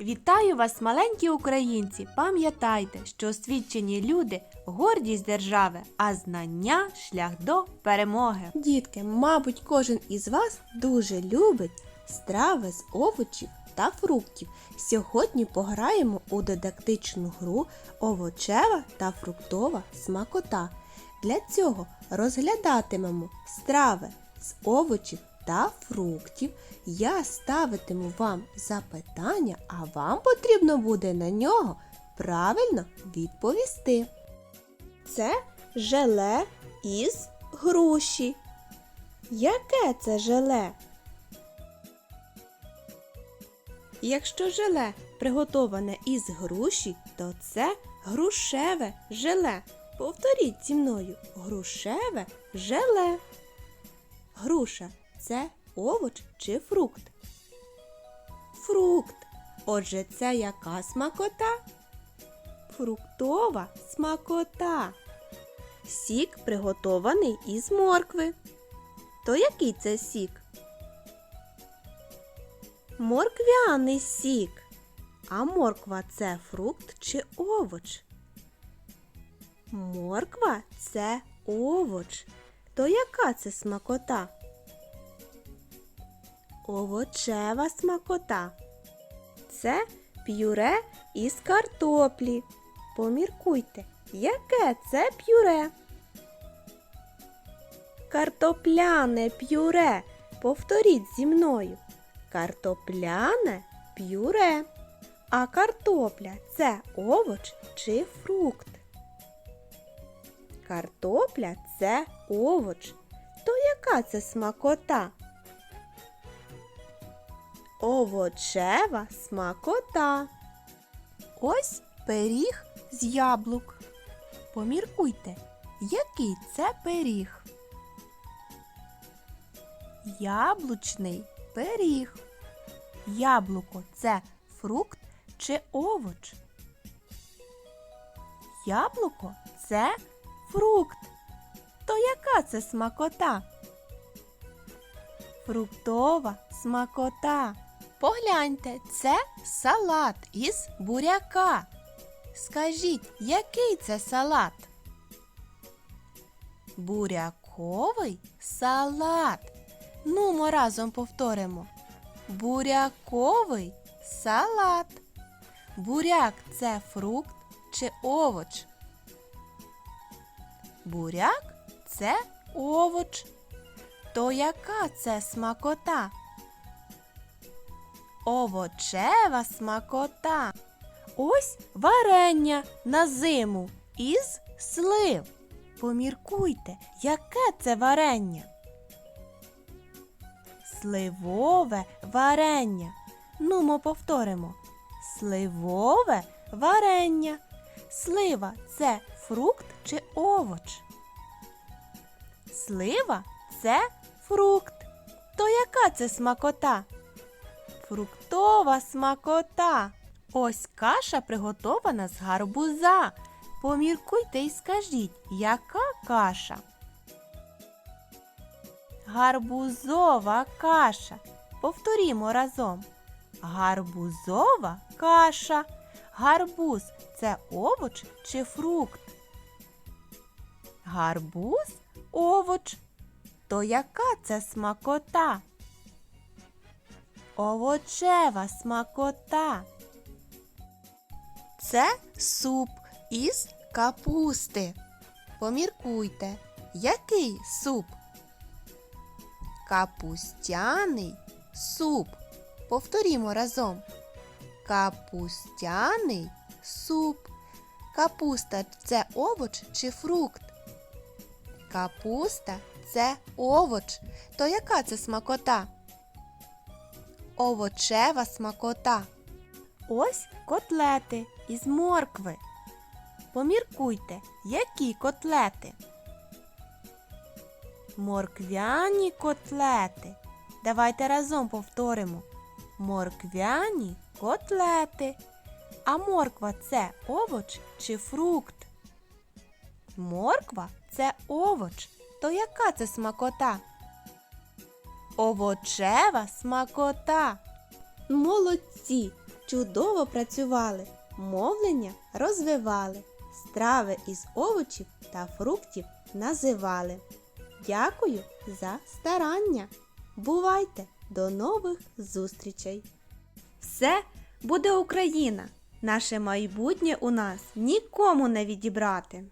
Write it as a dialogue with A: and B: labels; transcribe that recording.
A: Вітаю вас, маленькі українці! Пам'ятайте, що освічені люди гордість держави, а знання шлях до перемоги.
B: Дітки, мабуть, кожен із вас дуже любить страви з овочів та фруктів. Сьогодні пограємо у дидактичну гру овочева та фруктова смакота. Для цього розглядатимемо страви з овочів та фруктів. Я ставитиму вам запитання, а вам потрібно буде на нього правильно відповісти. Це желе із груші. Яке це желе? Якщо желе приготоване із груші, то це грушеве желе. Повторіть зі мною грушеве желе. Груша це овоч чи фрукт? Фрукт. Отже, це яка смакота? Фруктова смакота. Сік приготований із моркви. То який це сік? Морквяний сік. А морква це фрукт чи овоч? Морква це овоч. То яка це смакота? Овочева смакота. Це п'юре із картоплі. Поміркуйте, яке це п'юре? Картопляне п'юре. Повторіть зі мною. Картопляне п'юре. А картопля це овоч чи фрукт? Картопля це овоч. То яка це смакота? Овочева смакота. Ось пиріг з яблук. Поміркуйте, який це пиріг? Яблучний пиріг. Яблуко це фрукт чи овоч? Яблуко це фрукт. То яка це смакота? Фруктова смакота. Погляньте, це салат із буряка. Скажіть, який це салат? Буряковий салат. Ну, ми разом повторимо. Буряковий салат. Буряк це фрукт чи овоч? Буряк це овоч. То яка це смакота? Овочева смакота. Ось варення на зиму із слив. Поміркуйте, яке це варення? Сливове варення. Ну, ми повторимо. Сливове варення. Слива це фрукт чи овоч? Слива це фрукт. То яка це смакота? Фруктова смакота. Ось каша приготована з гарбуза. Поміркуйте і скажіть, яка каша? Гарбузова каша. Повторімо разом. Гарбузова каша. Гарбуз це овоч чи фрукт? Гарбуз овоч. То яка це смакота? Овочева смакота. Це суп із капусти. Поміркуйте, який суп? Капустяний суп. Повторімо разом. Капустяний суп. Капуста це овоч чи фрукт? Капуста це овоч. То яка це смакота? Овочева смакота. Ось котлети із моркви. Поміркуйте, які котлети? Морквяні котлети. Давайте разом повторимо. Морквяні котлети. А морква це овоч чи фрукт? Морква це овоч. То яка це смакота? Овочева смакота. Молодці! чудово працювали, мовлення розвивали, страви із овочів та фруктів називали. Дякую за старання. Бувайте! До нових зустрічей!
A: Все буде Україна. Наше майбутнє у нас нікому не відібрати.